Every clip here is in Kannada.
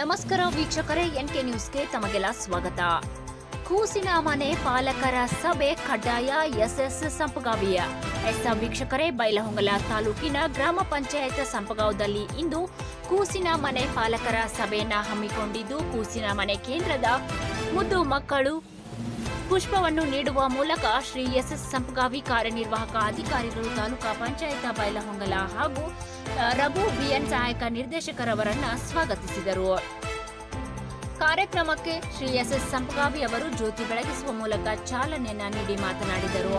ನಮಸ್ಕಾರ ವೀಕ್ಷಕರೇ, ಎನ್ಕೆ ನ್ಯೂಸ್ಗೆ ತಮಗೆಲ್ಲ ಸ್ವಾಗತ. ಕೂಸಿನ ಮನೆ ಪಾಲಕರ ಸಭೆ ಕಡ್ಡಾಯ ಎಸ್ಎಸ್ ಸಂಪಗಾವಿಯ. ಎಸ್ ವೀಕ್ಷಕರೇ, ಬೈಲಹೊಂಗಲ ತಾಲೂಕಿನ ಗ್ರಾಮ ಪಂಚಾಯತ್ ಸಂಪಗಾವದಲ್ಲಿ ಇಂದು ಕೂಸಿನ ಮನೆ ಪಾಲಕರ ಸಭೆಯನ್ನ ಹಮ್ಮಿಕೊಂಡಿದ್ದು, ಕೂಸಿನ ಮನೆ ಕೇಂದ್ರದ ಮುದ್ದು ಮಕ್ಕಳು ಪುಷ್ಪವನ್ನು ನೀಡುವ ಮೂಲಕ ಶ್ರೀ ಎಸ್ ಎಸ್ ಸಂಪಗಾವಿ ಕಾರ್ಯನಿರ್ವಾಹಕ ಅಧಿಕಾರಿಗಳು ತಾಲೂಕಾ ಪಂಚಾಯತ್ ಬೈಲಹೊಂಗಲ ಹಾಗೂ ರಘು ಬಿಎನ್ ಸಹಾಯಕ ನಿರ್ದೇಶಕರವರನ್ನ ಸ್ವಾಗತಿಸಿದರು. ಕಾರ್ಯಕ್ರಮಕ್ಕೆ ಶ್ರೀ ಎಸ್ ಎಸ್ ಸಂಪಗಾವಿ ಅವರು ಜ್ಯೋತಿ ಬೆಳಗಿಸುವ ಮೂಲಕ ಚಾಲನೆಯನ್ನ ನೀಡಿ ಮಾತನಾಡಿದರು.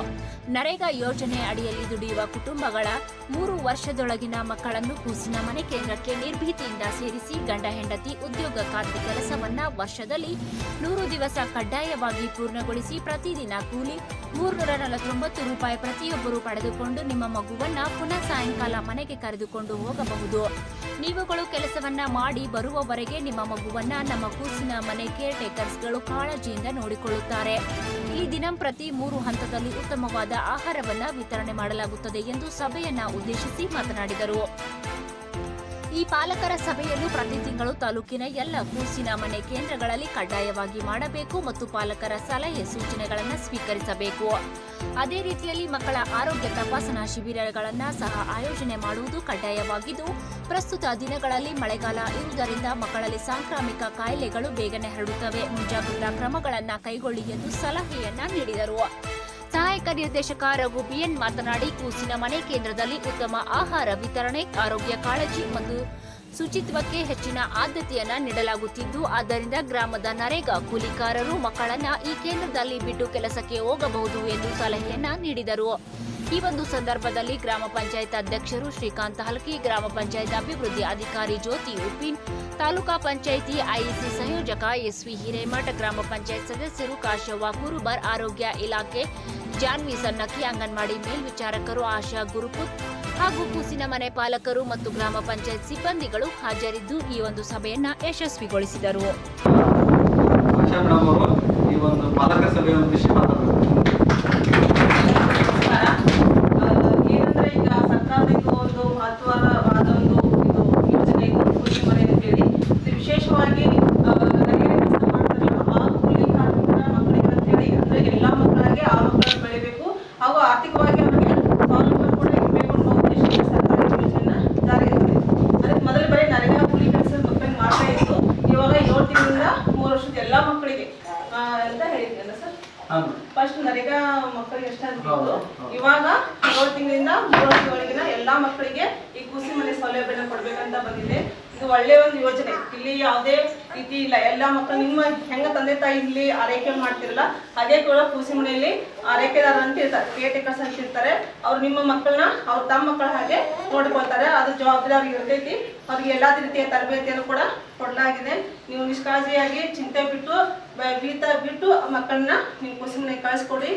ನರೇಗಾ ಯೋಜನೆ ಅಡಿಯಲ್ಲಿ ದುಡಿಯುವ ಕುಟುಂಬಗಳ ಮೂರು ವರ್ಷದೊಳಗಿನ ಮಕ್ಕಳನ್ನು ಕೂಸಿನ ಮನೆ ಕೇಂದ್ರಕ್ಕೆ ನಿರ್ಭೀತಿಯಿಂದ ಸೇರಿಸಿ ಗಂಡ ಹೆಂಡತಿ ಉದ್ಯೋಗ ಖಾತ್ರಿ ಕೆಲಸವನ್ನ ವರ್ಷದಲ್ಲಿ ನೂರು ದಿವಸ ಕಡ್ಡಾಯವಾಗಿ ಪೂರ್ಣಗೊಳಿಸಿ ಪ್ರತಿದಿನ ಕೂಲಿ ಮೂರ್ನೂರ ನಲವತ್ತೊಂಬತ್ತು ರೂಪಾಯಿ ಪ್ರತಿಯೊಬ್ಬರು ಪಡೆದುಕೊಂಡು ನಿಮ್ಮ ಮಗುವನ್ನ ಪುನಃ ಸಾಯಂಕಾಲ ಮನೆಗೆ ಕರೆದುಕೊಂಡು ಹೋಗಬಹುದು. ನೀವುಗಳು ಕೆಲಸವನ್ನ ಮಾಡಿ ಬರುವವರೆಗೆ ನಿಮ್ಮ ಮಗುವನ್ನ ನಮ್ಮ ಕೂಸಿನ ಮನೆ ಕೇರ್ ಟೇಕರ್ಸ್ಗಳು ಕಾಳಜಿಯಿಂದ ನೋಡಿಕೊಳ್ಳುತ್ತಾರೆ. ಈ ದಿನಂಪ್ರತಿ ಮೂರು ಹಂತದಲ್ಲಿ ಉತ್ತಮವಾದ ಆಹಾರವನ್ನ ವಿತರಣೆ ಮಾಡಲಾಗುತ್ತದೆ ಎಂದು ಸಭೆಯನ್ನ ಉದ್ದೇಶಿಸಿ ಮಾತನಾಡಿದರು. ಈ ಪಾಲಕರ ಸಭೆಯನ್ನು ಪ್ರತಿ ತಿಂಗಳು ತಾಲೂಕಿನ ಎಲ್ಲ ಕೂಸಿನ ಮನೆ ಕೇಂದ್ರಗಳಲ್ಲಿ ಕಡ್ಡಾಯವಾಗಿ ಮಾಡಬೇಕು ಮತ್ತು ಪಾಲಕರ ಸಲಹೆ ಸೂಚನೆಗಳನ್ನು ಸ್ವೀಕರಿಸಬೇಕು. ಅದೇ ರೀತಿಯಲ್ಲಿ ಮಕ್ಕಳ ಆರೋಗ್ಯ ತಪಾಸಣಾ ಶಿಬಿರಗಳನ್ನು ಸಹ ಆಯೋಜನೆ ಮಾಡುವುದು ಕಡ್ಡಾಯವಾಗಿದ್ದು, ಪ್ರಸ್ತುತ ದಿನಗಳಲ್ಲಿ ಮಳೆಗಾಲ ಇರುವುದರಿಂದ ಮಕ್ಕಳಲ್ಲಿ ಸಾಂಕ್ರಾಮಿಕ ಕಾಯಿಲೆಗಳು ಬೇಗನೆ ಹರಡುತ್ತವೆ. ಮುಂಜಾಗ್ರತಾ ಕ್ರಮಗಳನ್ನು ಕೈಗೊಳ್ಳಿ ಎಂದು ಸಲಹೆಯನ್ನ ನೀಡಿದರು. ಸಹಾಯಕ ನಿರ್ದೇಶಕ ರಘು ಬಿಎನ್ ಮಾತನಾಡಿ ಕೂಸಿನ ಮನೆ ಕೇಂದ್ರದಲ್ಲಿ ಉತ್ತಮ ಆಹಾರ ವಿತರಣೆ ಆರೋಗ್ಯ ಕಾಳಜಿ ಮತ್ತು ಶುಚಿತ್ವಕ್ಕೆ ಹೆಚ್ಚಿನ ಆದ್ಯತೆಯನ್ನ ನೀಡಲಾಗುತ್ತಿದ್ದು, ಆದ್ದರಿಂದ ಗ್ರಾಮದ ನರೇಗಾ ಕೂಲಿಕಾರರು ಮಕ್ಕಳನ್ನ ಈ ಕೇಂದ್ರದಲ್ಲಿ ಬಿಟ್ಟು ಕೆಲಸಕ್ಕೆ ಹೋಗಬಹುದು ಎಂದು ಸಲಹೆಯನ್ನ ನೀಡಿದರು. ಈ ಒಂದು ಸಂದರ್ಭದಲ್ಲಿ ಗ್ರಾಮ ಪಂಚಾಯತ್ ಅಧ್ಯಕ್ಷರು ಶ್ರೀಕಾಂತ್ ಹಲ್ಕಿ, ಗ್ರಾಮ ಪಂಚಾಯತ್ ಅಭಿವೃದ್ಧಿ ಅಧಿಕಾರಿ ಜ್ಯೋತಿ ಉಪ್ಪಿನ್, ತಾಲೂಕಾ ಪಂಚಾಯಿತಿ ಐಇಸಿ ಸಂಯೋಜಕ ಎಸ್ವಿ ಹಿರೇಮಠ, ಗ್ರಾಮ ಪಂಚಾಯತ್ ಸದಸ್ಯರು ಕಾಶವ್ವ ಕುರುಬರ್ ಆರೋಗ್ಯ ಇಲಾಖೆ ಜಾನ್ವಿ ಸನ್ನಕ್ಕಿ, ಅಂಗನವಾಡಿ ಮೇಲ್ವಿಚಾರಕರು ಆಶಾ ಗುರುಪುತ್ ಹಾಗೂ ಕೂಸಿನ ಮನೆ ಪಾಲಕರು ಮತ್ತು ಗ್ರಾಮ ಪಂಚಾಯತ್ ಸಿಬ್ಬಂದಿಗಳು ಹಾಜರಿದ್ದು ಈ ಒಂದು ಸಭೆಯನ್ನ ಯಶಸ್ವಿಗೊಳಿಸಿದರು ಆಶಾ ಮೇಡಮ್ ಅವರು ಈ ಒಂದು ಪಾಲಕರ ಸಭೆಯ ಉದ್ದೇಶ ಮಾತಾಡಬೇಕು ನಮಸ್ಕಾರ ಆ, ಏನಂದ್ರೆ ಈಗ ಸರ್ಕಾರದಿಂದ ಒಂದು ಮಹತ್ವವಾದ ಒಂದು ಇದು ಯೋಜನೆ ಇದು ಕೂಲಿ ಮನೆ ಅಂತೇಳಿ ಇದು ವಿಶೇಷವಾಗಿ ಆ, ನರೇಗಾ ಕೆಲಸ ಮಾಡ್ತಾರಲ್ಲ ಆ ಕೂಲಿ ಕಾರ್ಮಿಕರ ಮಕ್ಕಳಿಗೆ ಅಂತೇಳಿ ಅಂದ್ರೆ ಎಲ್ಲಾ ಮಕ್ಕಳಿಗೆ ಆ ಮಕ್ಕಳನ್ನು ಬೆಳಿಬೇಕು ಹಾಗೂ ಆರ್ಥಿಕವಾಗಿ ಅವರಿಗೆ ಸೌಲಭ್ಯ ಕೂಡ ಇರಬೇಕು ಅನ್ನೋ ಉದ್ದೇಶದಿಂದ ಸರ್ಕಾರ ಈ ಯೋಜನೆಯನ್ನ ಜಾರಿಗೆ ತಂದಿದೆ ಅದಕ್ಕೆ ಮೊದಲು ಬರೀ ನರೇಗಾ ಕೂಲಿ ಕೆಲಸದ ಮಕ್ಕಳಿಗೆ ಮಾಡ್ತಾ ಇತ್ತು ಇವಾಗ ಏಳು ತಿಂಗಳಿಂದ ಮೂರು ವರ್ಷದ ಎಲ್ಲಾ ಮಕ್ಕಳಿಗೆ ಆ, ಸರ್? ಫಸ್ಟ್ ನರೇಗಾ ಮಕ್ಕಳಿಗೆ ಎಷ್ಟ ಹೌದು, ಅಂತಿತ್ತು ಹೌದು. ಇವಾಗ ಏಳು ತಿಂಗಳಿಂದ ಮೂರು ತಿಂಗಳಿಗಿನ ಎಲ್ಲಾ ಮಕ್ಕಳಿಗೆ ಈ ಕೂಸಿ ಮನೆ ಸೌಲಭ್ಯನ ಕೊಡ್ಬೇಕಂತ ಬಂದಿದೆ. ಇದು ಒಳ್ಳೆ ಒಂದು ಯೋಜನೆ. ಇಲ್ಲಿ ಯಾವುದೇ ರೀತಿ ಇಲ್ಲ. ಎಲ್ಲಾ ಮಕ್ಕಳು ನಿಮ್ಮ ಹೆಂಗ ತಂದೆ ತಾಯಿ ಇಲ್ಲಿ ಆರೈಕೆ ಮಾಡ್ತಿರಲ್ಲ ಹಾಗೆ ಕೂಡ ಕೂಸಿ ಮನೆಯಲ್ಲಿ ಆರೈಕೆದಾರ ಅಂತ ಇರ್ತಾರೆ ಕೇರ್ ಟೇಕರ್ಸ್ ಅಂತ ಇರ್ತಾರೆ. ಅವ್ರು ನಿಮ್ಮ ಮಕ್ಕಳನ್ನ ಅವ್ರ ತಮ್ಮ ಮಕ್ಕಳ ಹಾಗೆ ನೋಡ್ಕೊಳ್ತಾರೆ. ಅದು ಜವಾಬ್ದಾರಿ ಇರ್ತೈತಿ. ಅವ್ರಿಗೆ ಎಲ್ಲಾ ರೀತಿಯ ತರಬೇತಿಯನ್ನು ಕೂಡ ಕೊಡಲಾಗಿದೆ. ನೀವು ನಿಷ್ಕಾಳಜಿಯಾಗಿ ಚಿಂತೆ ಬಿಟ್ಟು ಬೀತ ಬಿಟ್ಟು ಮಕ್ಕಳನ್ನ ನೀವು ಕುಸುಮನೆ ಕಳಿಸ್ಕೊಡಿ.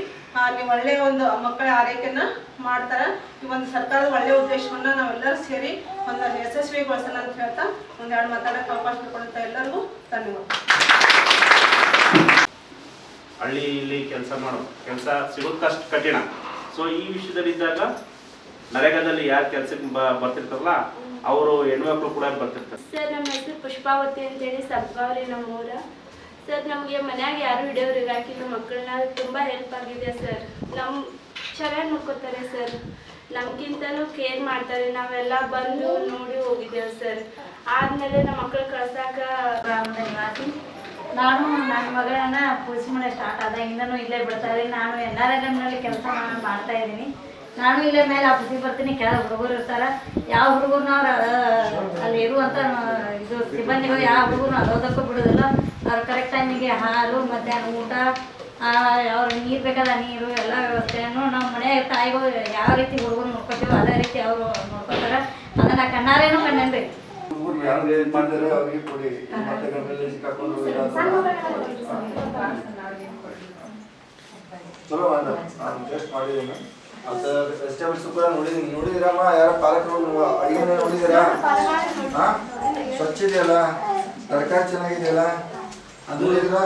ನೀವು ಒಳ್ಳೆಯ ಒಂದು ಮಕ್ಕಳ ಆರೈಕೆಯನ್ನ ಮಾಡ್ತಾರೆ. ಈ ಒಂದು ಸರ್ಕಾರದ ಒಳ್ಳೆಯ ಉದ್ದೇಶವನ್ನ ನಾವೆಲ್ಲರೂ ಸೇರಿ ಒಂದು ಯಶಸ್ವಿಗೊಳಿಸೋಣ ಅಂತ ಹೇಳ್ತಾ ಒಂದೆರಡು ಮಾತಾಡಕ್ಕೆ ಅವಕಾಶ ಕೊಡುತ್ತಾ ಎಲ್ಲರಿಗೂ ಧನ್ಯವಾದ. ಹಳ್ಳಿ ಇಲ್ಲಿ ಕೆಲಸ ಮಾಡೋ ಕೆಲಸ ಸಿಗೋದು ಕಠಿಣ. ಸೊ ಈ ವಿಷಯದಲ್ಲಿದ್ದಾಗ ನರೇಗಾದಲ್ಲಿ ಯಾರು ಕೆಲಸಕ್ಕೆ ಬರ್ತಿರ್ತಾರಲ್ಲ, ಅವರು ಹೆಣ್ಮಕ್ಳು ಕೂಡ ಬರ್ತಿರ್ತಾರೆ. ಸರ್, ನಮ್ಮ ಹೆಸರು ಪುಷ್ಪಾವತಿ ಅಂತೇಳಿ, ಸಬ್ಗಾವ್ರಿ ನಮ್ಮ ಊರ ಸರ್, ನಮಗೆ ಮನ್ಯಾಗ ಯಾರು ಹಿಡಿಯೋರು ನಮ್ಮ ಮಕ್ಕಳನ್ನ ತುಂಬ ಹೆಲ್ಪ್ ಆಗಿದೆ ಸರ್. ನಮ್ಮ ಚೆನ್ನಾಗಿ ನೋಡ್ಕೋತಾರೆ ಸರ್. ನಮ್ಗಿಂತನೂ ಕೇರ್ ಮಾಡ್ತಾರೆ. ನಾವೆಲ್ಲ ಬಂದು ನೋಡಿ ಹೋಗಿದ್ದೇವೆ ಸರ್. ಆದ್ಮೇಲೆ ನಮ್ಮ ಮಕ್ಕಳು ಕಳ್ಸಾಕ ನಾನು ನನ್ನ ಮಗಳನ್ನ ಪೂಜೆ ಮನೆ ಸ್ಟಾರ್ಟ್ ಆದಾಗಿಂದನೂ ಇಲ್ಲೇ ಬಿಡ್ತಾರೆ ನಾನು ಎನ್ ಆರ್ನಲ್ಲಿ ಕೆಲಸ ಮಾಡ್ತಾ ಇದ್ದೀನಿ. ನಾನು ಇಲ್ಲೇ ಮೇಲೆ ಆಫೀಸಿ ಬರ್ತೀನಿ. ಕೆಲ ಹುಡುಗರು ಇರ್ತಾರೆ. ಯಾವ ಹುಡುಗರು ಅವ್ರು ಅಲ್ಲಿ ಇರುವಂಥ ಇದು ಸಿಬ್ಬಂದಿಗಳು, ಯಾವ ಹುಡುಗರು ಅದೋದಕ್ಕೂ ಬಿಡೋದಿಲ್ಲ. ಅವ್ರು ಕರೆಕ್ಟ್ ಟೈಮಿಗೆ ಹಾಲು, ಮಧ್ಯಾಹ್ನ ಊಟ ಅವ್ರಿಗೆ ನೀರು ಬೇಕಾದ ನೀರು, ಎಲ್ಲ ವ್ಯವಸ್ಥೆಯನ್ನು ನಮ್ಮ ಮನೆ ತಾಯಿಗಳು ಯಾವ ರೀತಿ ಹುಡುಗರು ನೋಡ್ಕೊತೀವೋ ಅದೇ ರೀತಿ ಅವರು ನೋಡ್ಕೊತಾರೆ ಅದನ್ನು ಕಣ್ಣಾರೇನು ಕಂಡೇನ್ರಿ ಯಾರು ಏನ್ ಮಾಡಿದಾರೆ ಅವ್ರಿಗೆ ಕೊಡಿ. ಮತ್ತೆ ಸಿಕ್ಕಾಕೊಂಡು ಚಲೋ ಅದ ನಾನು ಟೆಸ್ಟ್ ಮಾಡಿದ್ದೀನಿ ಅಂತ ವೆಜಿಟೇಬಲ್ಸ್ ಕೂಡ ನೋಡಿದೀನಿ. ನೋಡಿದಿರಮ್ಮ ಯಾರ ಪಾಲಕರು ಅಡಿಗೆ ನೋಡಿದಿರಾ? ಹಾಂ ಸ್ವಚ್ಛ ಇದೆಯಲ್ಲ? ತರಕಾರಿ ಚೆನ್ನಾಗಿದೆಯಲ್ಲ? ಅದು ನೋಡಿದಿರಾ?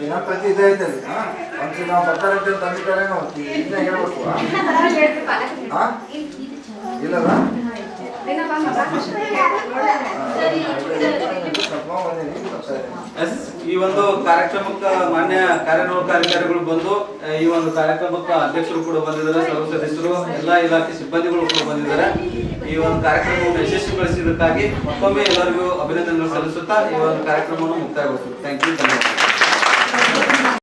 ದಿನ ಪ್ರತಿ ಇದೇ ಐತಲ್ಲಿ ಹಾ? ಒಂದ್ಸಲ ನಾವು ಬರ್ತಾರಂತ ತಂದಿದ್ದಾರೆ ನಾವು ಇದನ್ನ ಹೇಳ್ಬೇಕು. ಹಾ? ಎಸ್ ಈ ಒಂದು ಕಾರ್ಯಕ್ರಮಕ್ಕೆ ಮಾನ್ಯ ಕಾರ್ಯನಿರ್ವಾಹಕ ಅಧಿಕಾರಿಗಳು ಬಂದು ಈ ಒಂದು ಕಾರ್ಯಕ್ರಮಕ್ಕೆ ಅಧ್ಯಕ್ಷರು ಕೂಡ ಬಂದಿದ್ದಾರೆ, ಸರ್ವ ಸದಸ್ಯರು, ಎಲ್ಲಾ ಇಲಾಖೆ ಸಿಬ್ಬಂದಿಗಳು ಕೂಡ ಬಂದಿದ್ದಾರೆ. ಈ ಒಂದು ಕಾರ್ಯಕ್ರಮವನ್ನು ಯಶಸ್ವಿಗೊಳಿಸಿದ್ದಕ್ಕಾಗಿ ಮತ್ತೊಮ್ಮೆ ಎಲ್ಲರಿಗೂ ಅಭಿನಂದನೆಗಳು ಸಲ್ಲಿಸುತ್ತಾ ಈ ಒಂದು ಕಾರ್ಯಕ್ರಮವನ್ನು ಮುಕ್ತಾಯಗೊಳಿಸುತ್ತೆ ಥ್ಯಾಂಕ್ ಯು ಧನ್ಯವಾದ